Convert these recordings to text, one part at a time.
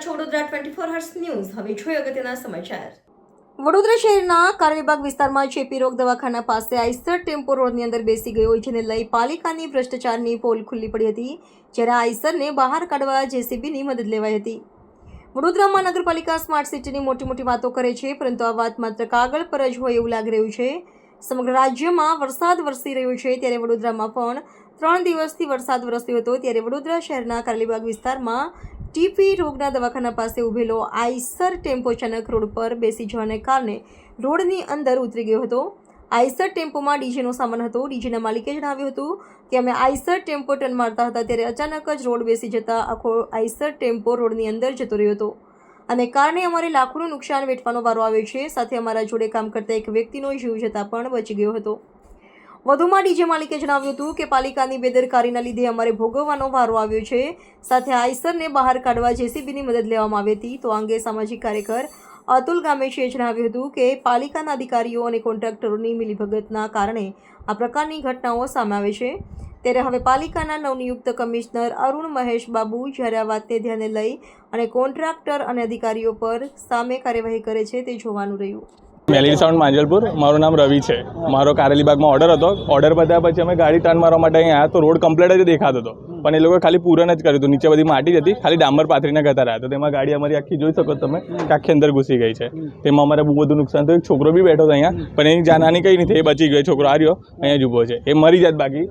Twenty four hers news હવે જોઈએ અગત્યના સમાચાર. વડોદરા શહેરના કારવીબાગ વિસ્તારમાં ચેપી રોગ દવાખાના પાસે આઈસર ટેમ્પો રોડની અંદર બેસી ગયો જેને લઈ પાલિકાની ભ્રષ્ટાચારની પોલ ખુલ્લી પડી હતી, જ્યારે આઈસરને બહાર કાઢવા જેસીબીની મદદ લેવાઈ હતી. વડોદરામાં નગરપાલિકા સ્માર્ટ સિટીની મોટી મોટી વાતો કરે છે, પરંતુ આ વાત માત્ર કાગળ પર જ હોય એવું લાગી રહ્યું છે. સમગ્ર રાજ્યમાં વરસાદ વરસી રહ્યો છે, ત્યારે વડોદરામાં પણ ત્રણ દિવસથી વરસાદ વરસ્યો હતો, ત્યારે વડોદરા શહેરના કારલીબાગ વિસ્તારમાં ટીપી રોગના દવાખાના પાસે ઉભેલો આઈસર ટેમ્પો અચાનક રોડ પર બેસી જવાને કારણે રોડની અંદર ઉતરી ગયો હતો. આઈસર ટેમ્પોમાં ડીજેનો સામાન હતો. ડીજેના માલિકે જણાવ્યું હતું કે અમે આઈસર ટેમ્પો ટર્ન મારતા હતા ત્યારે અચાનક જ રોડ બેસી જતા આખો આઈસર ટેમ્પો રોડની અંદર જતો રહ્યો હતો. અને કારણે અમારે લાખોનું નુકસાન વેઠવાનો વારો આવ્યો છે. સાથે અમારા જોડે કામ કરતા એક વ્યક્તિનો જીવ જતાં પણ બચી ગયો હતો. વધુમાં ડીજે માલિકે જણાવ્યું હતું કે પાલિકાની બેદરકારીના લીધે અમારે ભોગવવાનો વારો આવ્યો છે. સાથે આઈસરને બહાર કાઢવા જેસીબીની મદદ લેવામાં આવી હતી. તો અંગે સામાજિક કાર્યકર અતુલ ગામેશીએ જણાવ્યું હતું કે પાલિકાના અધિકારીઓ અને કોન્ટ્રાક્ટરોની મિલીભગતના કારણે આ પ્રકારની ઘટનાઓ સામે આવે છે. ત્યારે હવે પાલિકાના નવનિયુક્ત કમિશનર અરુણ મહેશ બાબુ જ્યારે આ વાતને ધ્યાને લઈ અને કોન્ટ્રાક્ટર અને અધિકારીઓ પર સામે કાર્યવાહી કરે છે તે જોવાનું રહ્યું. મેલેરી સાઉન્ડ માંજલપુર. મારું નામ રવિ છે. મારો કારેલીબાગમાં ઓર્ડર હતો. ઓર્ડર બધા પછી અમે ગાડી ટર્ન મારવા માટે અહીંયા તો રોડ કમ્પ્લીટ જ દેખાતો હતો. પણ એ લોકો ખાલી પૂરણ જ કર્યું હતું. નીચે બધી માટી હતી. ખાલી ડામર પાથરીને કરતા રહ્યા તો તેમાં ગાડી અમારી આખી જોઈ શકો તમે આખી અંદર ઘૂસી ગઈ છે. તેમાં અમારે બહુ બધું નુકસાન થયું. છોકરો બી બેઠો હતો અહીંયા. પણ એની જાનહાની કંઈ નથી એ બચી ગયો. છોકરો આ રહ્યો. અહીંયા જ ઊભો છે. એ મરી જાત બાકી.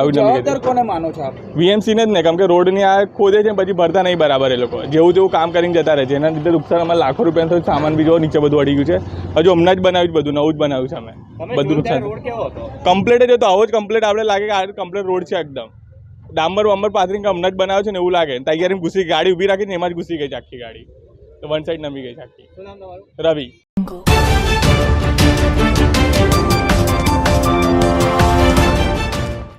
આવું જવાબદાર કોને માનો છો આપ? વીએમસીને જ ને કેમ કે રોડની આ ખોદે છે ને પછી ભરતા નહીં બરાબર એ લોકો. જેવું તેવું કામ કરીને જતા રહે છે. એના લીધે નુકસાન અમારે લાખો રૂપિયા થયું. સામાન બી જો નીચે બધું અડી ગયું છે. હજુ હમણાં જ બનાવ્યું બધું નવું જ બનાવ્યું છે અમે. બધું નુકસાન. રોડ કેવો હતો? કમ્પ્લીટ જ હતો. આવો જ કમ્પ્લેટ આપણે લાગે કે આ કમ્પ્લેટ રોડ છે એકદમ. ડામર વામર પાથરીને હમણાં જ બનાવ્યો છે ને એવું લાગે. તૈયારી ઘૂસી ગાડી ઊભી રાખીને એમાં જ ઘૂસી ગઈ છે આખી ગાડી. તો વન સાઈડ નમી ગઈ છે આખી. રવિ.